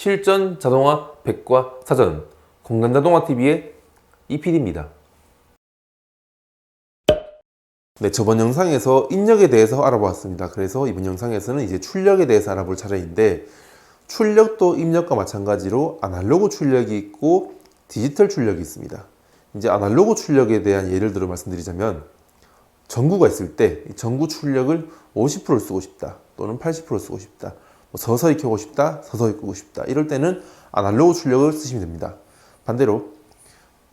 실전 자동화 백과 사전 공간 자동화 TV의 이PD입니다. 네, 저번 영상에서 인력에 대해서 알아보았습니다. 그래서 이번 영상에서는 이제 출력에 대해서 알아볼 차례인데 출력도 입력과 마찬가지로 아날로그 출력이 있고 디지털 출력이 있습니다. 이제 아날로그 출력에 대한 예를 들어 말씀드리자면 전구가 있을 때이 전구 출력을 50%를 쓰고 싶다 또는 80%를 쓰고 싶다 뭐 서서히 켜고 싶다 서서히 끄고 싶다. 이럴 때는 아날로그 출력을 쓰시면 됩니다. 반대로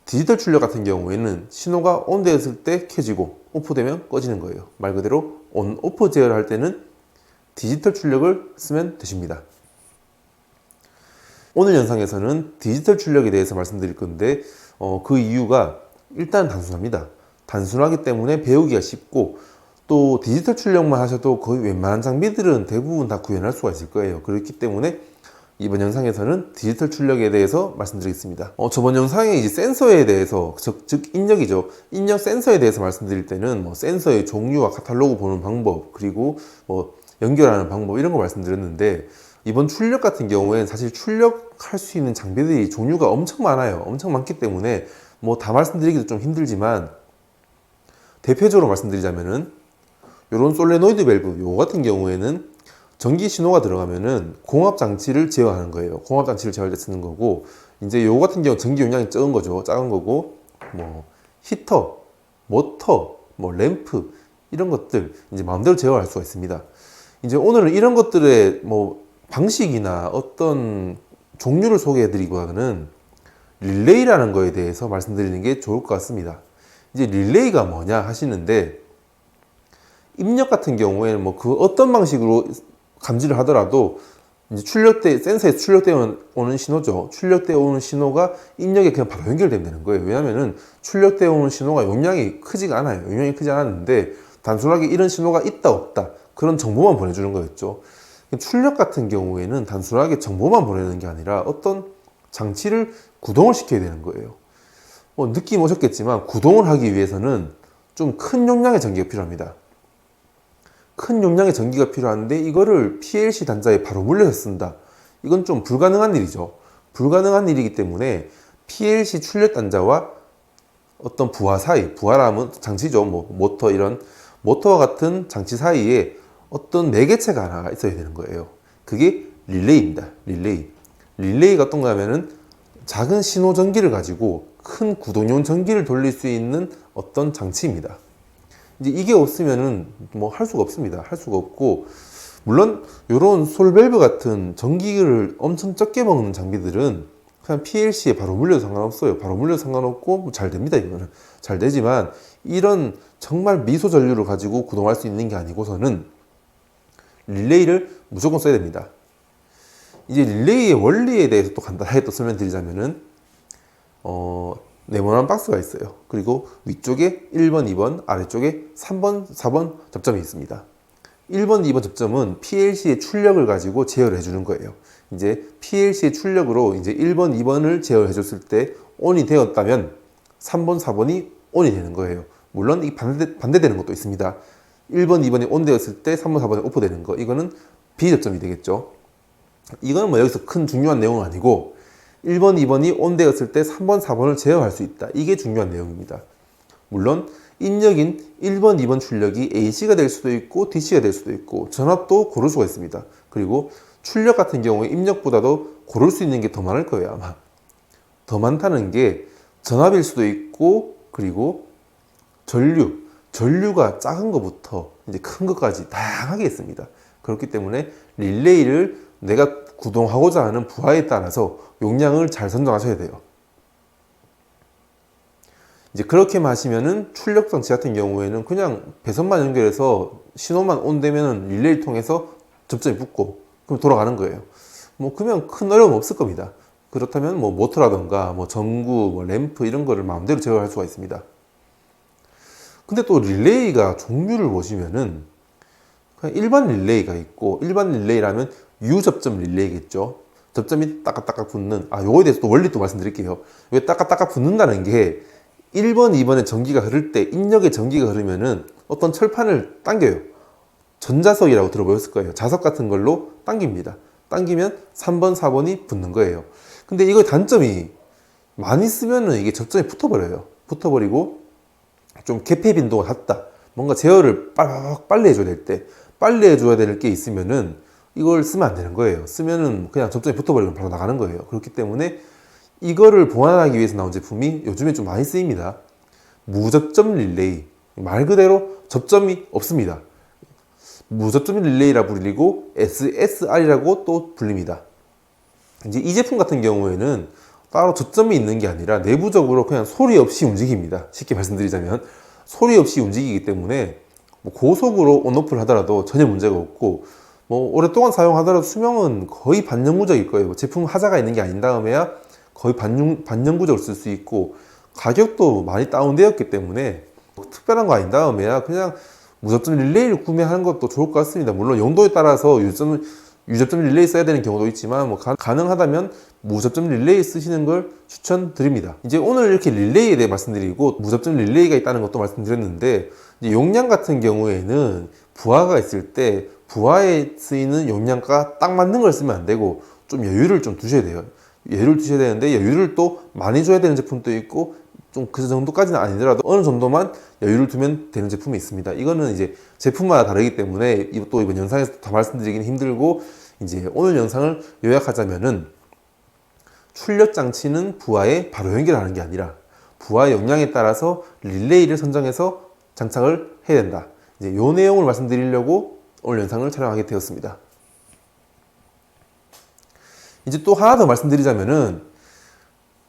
디지털 출력 같은 경우에는 신호가 온 되었을 때 켜지고 오프되면 꺼지는 거예요. 말 그대로 온 오프 제어를 할 때는 디지털 출력을 쓰면 되십니다. 오늘 영상에서는 디지털 출력에 대해서 말씀드릴 건데 어, 그 이유가 일단 단순합니다. 단순하기 때문에 배우기가 쉽고 또 디지털 출력만 하셔도 거의 웬만한 장비들은 대부분 다 구현할 수가 있을 거예요. 그렇기 때문에 이번 영상에서는 디지털 출력에 대해서 말씀드리겠습니다. 어, 저번 영상에 이제 센서에 대해서 즉, 즉 인력이죠. 인력 센서에 대해서 말씀드릴 때는 뭐 센서의 종류와 카탈로그 보는 방법 그리고 뭐 연결하는 방법 이런 거 말씀드렸는데 이번 출력 같은 경우에는 사실 출력할 수 있는 장비들이 종류가 엄청 많아요. 엄청 많기 때문에 뭐 다 말씀드리기도 좀 힘들지만 대표적으로 말씀드리자면은 이런 솔레노이드 밸브 요 같은 경우에는 전기 신호가 들어가면은 공합 장치를 제어하는 거예요. 공합 장치를 제어할 때 쓰는 거고 이제 요 같은 경우 전기 용량이 적은 거죠. 작은 거고 뭐 히터, 모터, 뭐 램프 이런 것들 이제 마음대로 제어할 수가 있습니다. 이제 오늘은 이런 것들의 뭐 방식이나 어떤 종류를 소개해드리기보다는 릴레이라는 거에 대해서 말씀드리는 게 좋을 것 같습니다. 이제 릴레이가 뭐냐 하시는데 입력 같은 경우에는 뭐 그 어떤 방식으로 감지를 하더라도 이제 출력대 센서에 출력되어 오는 신호죠. 출력되어 오는 신호가 입력에 그냥 바로 연결되면 거예요. 왜냐하면은 출력되어 오는 신호가 용량이 크지가 않아요. 용량이 크지 않았는데 단순하게 이런 신호가 있다 없다 그런 정보만 보내주는 거였죠. 출력 같은 경우에는 단순하게 정보만 보내는 게 아니라 어떤 장치를 구동을 시켜야 되는 거예요. 뭐 느낌 오셨겠지만 구동을 하기 위해서는 좀 큰 용량의 전기가 필요합니다. 큰 용량의 전기가 필요한데 이거를 PLC 단자에 바로 물려서 쓴다. 이건 좀 불가능한 일이죠. 불가능한 일이기 때문에 PLC 출력 단자와 어떤 부하 사이, 부하라면 장치죠. 뭐 모터 이런 모터와 같은 장치 사이에 어떤 매개체가 하나가 있어야 되는 거예요. 그게 릴레이입니다. 릴레이. 릴레이가 어떤가 하면은 작은 신호 전기를 가지고 큰 구동용 전기를 돌릴 수 있는 어떤 장치입니다. 이제 이게 없으면은 뭐 할 수가 없습니다. 할 수가 없고 물론 이런 솔밸브 같은 전기를 엄청 적게 먹는 장비들은 그냥 PLC에 바로 물려도 상관없어요. 바로 물려도 상관없고 뭐 잘 됩니다. 이거는 잘 되지만 이런 정말 미소 전류를 가지고 구동할 수 있는 게 아니고서는 릴레이를 무조건 써야 됩니다. 이제 릴레이의 원리에 대해서 또 간단하게 또 설명드리자면은 어, 네모난 박스가 있어요. 그리고 위쪽에 1번, 2번, 아래쪽에 3번, 4번 접점이 있습니다. 1번, 2번 접점은 PLC의 출력을 가지고 제어를 해주는 거예요. 이제 PLC의 출력으로 이제 1번, 2번을 제어해 줬을 때 ON이 되었다면 3번, 4번이 ON이 되는 거예요. 물론 이 반대, 반대되는 것도 있습니다. 1번, 2번이 ON 되었을 때 3번, 4번이 오프 되는 거. 이거는 비접점이 되겠죠. 이거는 뭐 여기서 큰 중요한 내용은 아니고 1번, 2번이 온 되었을 때 3번, 4번을 제어할 수 있다. 이게 중요한 내용입니다. 물론 입력인 1번, 2번 출력이 AC가 될 수도 있고 DC가 될 수도 있고 전압도 고를 수가 있습니다. 그리고 출력 같은 경우에 입력보다도 고를 수 있는 게 더 많을 거예요, 아마. 더 많다는 게 전압일 수도 있고 그리고 전류, 전류가 작은 것부터 이제 큰 것까지 다양하게 있습니다. 그렇기 때문에 릴레이를 내가 구동하고자 하는 부하에 따라서 용량을 잘 선정하셔야 돼요. 이제 그렇게 마시면은 출력 장치 같은 경우에는 그냥 배선만 연결해서 신호만 온되면은 릴레이를 통해서 접점이 붙고 그럼 돌아가는 거예요. 뭐 그러면 큰 어려움 없을 겁니다. 그렇다면 뭐 모터라던가 뭐 전구, 뭐 램프 이런 거를 마음대로 제어할 수가 있습니다. 근데 또 릴레이가 종류를 보시면은 그냥 일반 릴레이가 있고 일반 릴레이라면 U 접점 릴레이겠죠. 접점이 따깍따깍 붙는 아 요거에 대해서 또 원리 또 말씀드릴게요. 왜 따깍따깍 붙는다는 게 1번, 2번에 전기가 흐를 때 인력의 전기가 흐르면은 어떤 철판을 당겨요. 전자석이라고 들어보셨을 거예요. 자석 같은 걸로 당깁니다. 당기면 3번, 4번이 붙는 거예요. 근데 이거 단점이 많이 쓰면은 이게 접점이 붙어버려요. 붙어버리고 좀 개폐 빈도가 낮다. 뭔가 제어를 빨- 빨리 해줘야 될 때, 빨리 해줘야 될 게 있으면은 이걸 쓰면 안 되는 거예요. 쓰면은 그냥 접점이 붙어버리면 바로 나가는 거예요. 그렇기 때문에 이거를 보완하기 위해서 나온 제품이 요즘에 좀 많이 쓰입니다. 무접점 릴레이. 말 그대로 접점이 없습니다. 무접점 릴레이라 불리고 SSR이라고 또 불립니다. 이제 이 제품 같은 경우에는 따로 저점이 있는 게 아니라 내부적으로 그냥 소리 없이 움직입니다. 쉽게 말씀드리자면 소리 없이 움직이기 때문에 뭐 고속으로 온오프를 하더라도 전혀 문제가 없고 뭐 오랫동안 사용하더라도 수명은 거의 반영구적일 거예요. 제품 하자가 있는 게 아닌 다음에야 거의 반영, 반영구적으로 쓸 수 있고 가격도 많이 다운되었기 때문에 뭐 특별한 거 아닌 다음에야 그냥 무접점 릴레이를 구매하는 것도 좋을 것 같습니다. 물론 용도에 따라서 유점, 유접점 릴레이 써야 되는 경우도 있지만 뭐 가, 가능하다면 무접점 릴레이 쓰시는 걸 추천드립니다. 이제 오늘 이렇게 릴레이에 대해 말씀드리고 무접점 릴레이가 있다는 것도 말씀드렸는데 용량 같은 경우에는 부하가 있을 때 부하에 쓰이는 용량과 딱 맞는 걸 쓰면 안 되고 좀 여유를 좀 두셔야 돼요. 여유를 두셔야 되는데 여유를 또 많이 줘야 되는 제품도 있고 좀 그 정도까지는 아니더라도 어느 정도만 여유를 두면 되는 제품이 있습니다. 이거는 이제 제품마다 다르기 때문에 이- 또 이번 영상에서 다 말씀드리기는 힘들고 이제 오늘 영상을 요약하자면은 출력 장치는 부하에 바로 연결하는 게 아니라 부하의 용량에 따라서 릴레이를 선정해서 장착을 해야 된다. 이제 요 내용을 말씀드리려고 오늘 영상을 촬영하게 되었습니다. 이제 또 하나 더 말씀드리자면은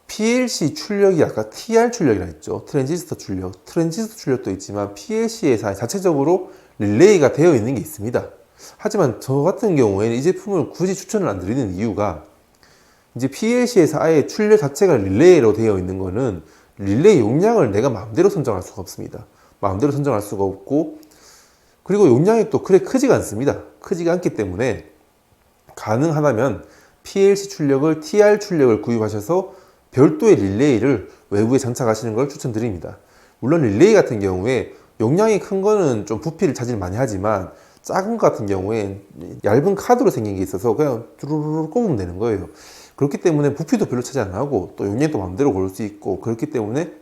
PLC 출력이 아까 TR 출력이라 했죠. 트랜지스터 출력. 트랜지스터 출력도 있지만 PLC에서 자체적으로 릴레이가 되어 있는 게 있습니다. 하지만 저 같은 경우에는 이 제품을 굳이 추천을 안 드리는 이유가 이제 PLC에서 아예 출력 자체가 릴레이로 되어 있는 거는 릴레이 용량을 내가 마음대로 선정할 수가 없습니다. 마음대로 선정할 수가 없고 그리고 용량이 또 그래 크지가 않습니다. 크지가 않기 때문에 가능하다면 PLC 출력을 TR 출력을 구입하셔서 별도의 릴레이를 외부에 장착하시는 걸 추천드립니다. 물론 릴레이 같은 경우에 용량이 큰 거는 좀 부피를 차지를 많이 하지만 작은 것 같은 경우에 얇은 카드로 생긴 게 있어서 그냥 뚜루루루 꼽으면 되는 거예요. 그렇기 때문에 부피도 별로 차지 안 하고 또 용량도 마음대로 고를 수 있고 그렇기 때문에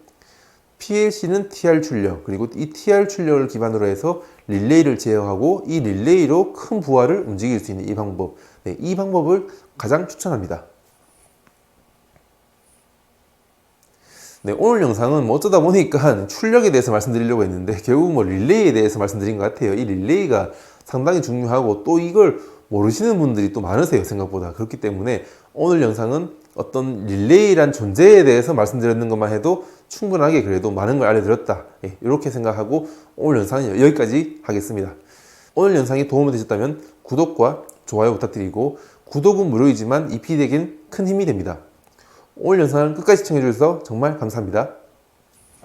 PLC는 TR 출력 그리고 이 TR 출력을 기반으로 해서 릴레이를 제어하고 이 릴레이로 큰 부하를 움직일 수 있는 이 방법 네, 이 방법을 가장 추천합니다. 네, 오늘 영상은 뭐 어쩌다 보니까 출력에 대해서 말씀드리려고 했는데 결국 뭐 릴레이에 대해서 말씀드린 것 같아요. 이 릴레이가 상당히 중요하고 또 이걸 모르시는 분들이 또 많으세요, 생각보다. 그렇기 때문에 오늘 영상은 어떤 릴레이란 존재에 대해서 말씀드렸는 것만 해도 충분하게 그래도 많은 걸 알려드렸다. 예, 이렇게 생각하고 오늘 영상은 여기까지 하겠습니다. 오늘 영상이 도움이 되셨다면 구독과 좋아요 부탁드리고 구독은 무료이지만 이 피드에겐 큰 힘이 됩니다. 오늘 영상을 끝까지 시청해주셔서 정말 감사합니다.